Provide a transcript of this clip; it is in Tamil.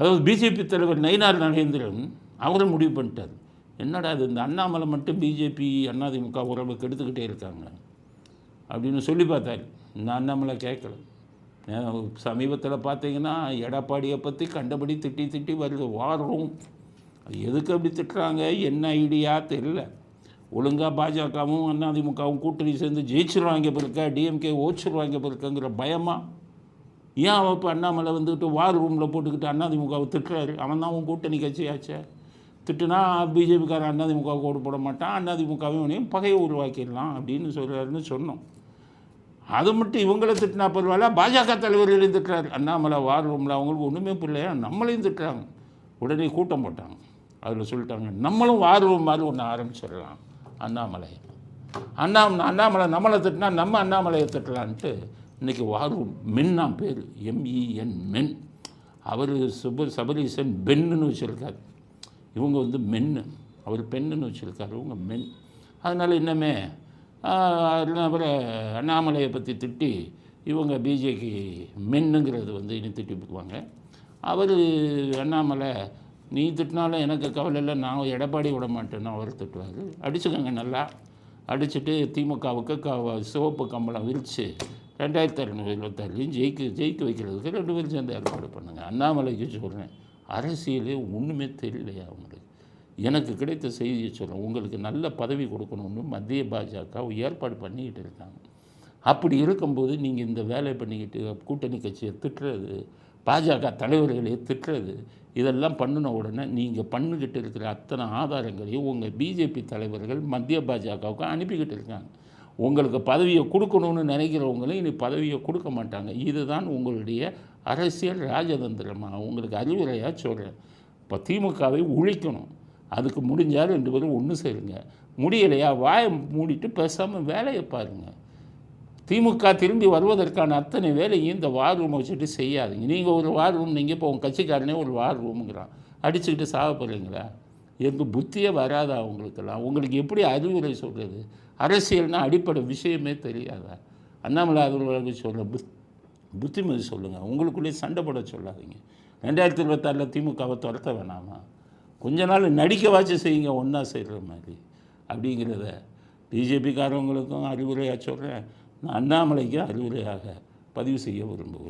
அதாவது பிஜேபி தலைவர் நயினார் நரேந்திரன் அவரும் முடிவு பண்ணிட்டார். என்னடா இது? இந்த அண்ணாமலை மட்டும் பிஜேபி அதிமுக உறவை கெடுத்துக்கிட்டே இருக்காங்க அப்படின்னு சொல்லி பார்த்தாரு. இந்த அண்ணாமலை கேட்கல. சமீபத்தில் பார்த்தீங்கன்னா எடப்பாடியை பற்றி கண்டபடி திட்டி திட்டி வருது. வாரம். எதுக்கு அப்படி திட்டுறாங்க? என்ன ஐடியா? தெரியல. ஒழுங்காக பாஜகவும் அதிமுகவும் கூட்டணி சேர்ந்து ஜெயிச்சிருவாங்க பிறக்க டிஎம்கே ஓச்சிருவாங்க பிறக்கங்கிற பயமாக ஏன் அவன் இப்போ அண்ணாமலை வந்துட்டு வார் ரூமில் போட்டுக்கிட்டு அண்ணாதிமுகவை திட்டுறாரு? அவன் தான் அவன் கூட்டணி கட்சியாச்சே. திட்டுனா பிஜேபிக்காரன் அண்ணாதிமுகவுக்கு ஓட்டு போட மாட்டான். அதிமுகவையும் பகையை உருவாக்கிடலாம் அப்படின்னு சொல்கிறாருன்னு சொன்னோம். அது மட்டும் இவங்கள திட்டினா பரவாயில்ல பாஜக தலைவர்களையும் திட்டுறாரு. அண்ணாமலை வார் ரூமில் அவங்களுக்கு ஒன்றுமே பிள்ளையா நம்மளையும் திட்டுறாங்க. உடனே கூட்டம் போட்டாங்க. அதில் சொல்லிட்டாங்க நம்மளும் வார் ரூம் மாதிரி ஒன்று ஆரம்பிச்சிடலாம் அண்ணாமலை அண்ணா அண்ணாமலை நம்மளை திட்டினா நம்ம அண்ணாமலையை திட்டலான்ட்டு இன்றைக்கி வாரூர் மென்னாம் பேர் எம்இஎன் மென். அவர் சுப சபரீசன் பென்னுன்னு வச்சுருக்கார். இவங்க வந்து மென்னு. அவர் பெண்ணுன்னு வச்சுருக்காரு இவங்க மென். அதனால் இன்னமே அப்புறம் அண்ணாமலையை பற்றி திட்டி இவங்க பிஜேபி மென்னுங்கிறது வந்து இனி திட்டி விடுவாங்க அவர் அண்ணாமலை நீ திட்டினாலும் எனக்கு கவலை இல்லை நான் எடப்பாடி விட மாட்டேன்னு அவர் திட்டுவார். அடிச்சுக்கோங்க நல்லா. அடிச்சுட்டு திமுகவுக்கு க சிவப்பு கம்பளம் விரித்து ரெண்டாயிரத்தி அறுநூறு இருபத்தாறுலையும் ஜெயிக்க ஜெயிக்க வைக்கிறதுக்கு ரெண்டு பேரும் சேர்ந்து ஏற்பாடு பண்ணுங்கள் அண்ணாமலைக்கு சொல்கிறேன் அரசியலே ஒன்றுமே தெரியலையா அவங்களுக்கு எனக்கு கிடைத்த செய்தியை சொல்கிறேன் உங்களுக்கு நல்ல பதவி கொடுக்கணும்னு மத்திய பாஜக ஏற்பாடு பண்ணிக்கிட்டு இருக்காங்க. அப்படி இருக்கும்போது நீங்கள் இந்த வேலையை பண்ணிக்கிட்டு கூட்டணி கட்சியை திட்டுறது பாஜக தலைவர்களை திட்டுறது இதெல்லாம் பண்ணின உடனே நீங்கள் பண்ணிக்கிட்டு இருக்கிற அத்தனை ஆதாரங்களையும் உங்கள் பிஜேபி தலைவர்கள் மத்திய பாஜகவுக்கு அனுப்பிக்கிட்டு இருக்காங்க. உங்களுக்கு பதவியை கொடுக்கணும்னு நினைக்கிறவங்களும் இனி பதவியை கொடுக்க மாட்டாங்க. இதுதான் உங்களுடைய அரசியல் ராஜதந்திரமாக உங்களுக்கு அறிவுரையாக சொல்கிறேன் இப்போ திமுகவை ஒழிக்கணும். அதுக்கு முடிஞ்சால் ரெண்டு பேரும் ஒன்று சேருங்க. முடியலையா? வாயை மூடிட்டு பேசாமல் வேலையை பாருங்கள் திமுக திரும்பி வருவதற்கான அத்தனை வேலையும் இந்த வார் ரூமை வச்சுட்டு செய்யாதீங்க. நீங்கள் ஒரு வார் ரூம் நீங்கள் இப்போ உங்கள் கட்சிக்காரனே ஒரு வார் ரூமுங்கிறான். அடிச்சுக்கிட்டு சாக போகிறீங்களா எந்த புத்தியே வராதா அவங்களுக்கெல்லாம் உங்களுக்கு எப்படி அறிவுரை சொல்கிறது அரசியல்னால் அடிப்படை விஷயமே தெரியாதா? அண்ணாமலை அறிவுரை சொல்ல புத் புத்திமதி சொல்லுங்கள் உங்களுக்குள்ளேயே சண்டை போட சொல்லாதீங்க. ரெண்டாயிரத்தி இருபத்தாறில் திமுகவை துரத்த வேணாமா? கொஞ்ச நாள் நடிக்கவாச்சும் செய்யுங்க ஒன்றா செய்கிற மாதிரி. அப்படிங்கிறத பிஜேபிக்காரவங்களுக்கும் அறிவுரையாக சொல்கிறேன் நான் அண்ணாமலைக்கு அறிவுரையாக பதிவு செய்ய விரும்புகிறேன்.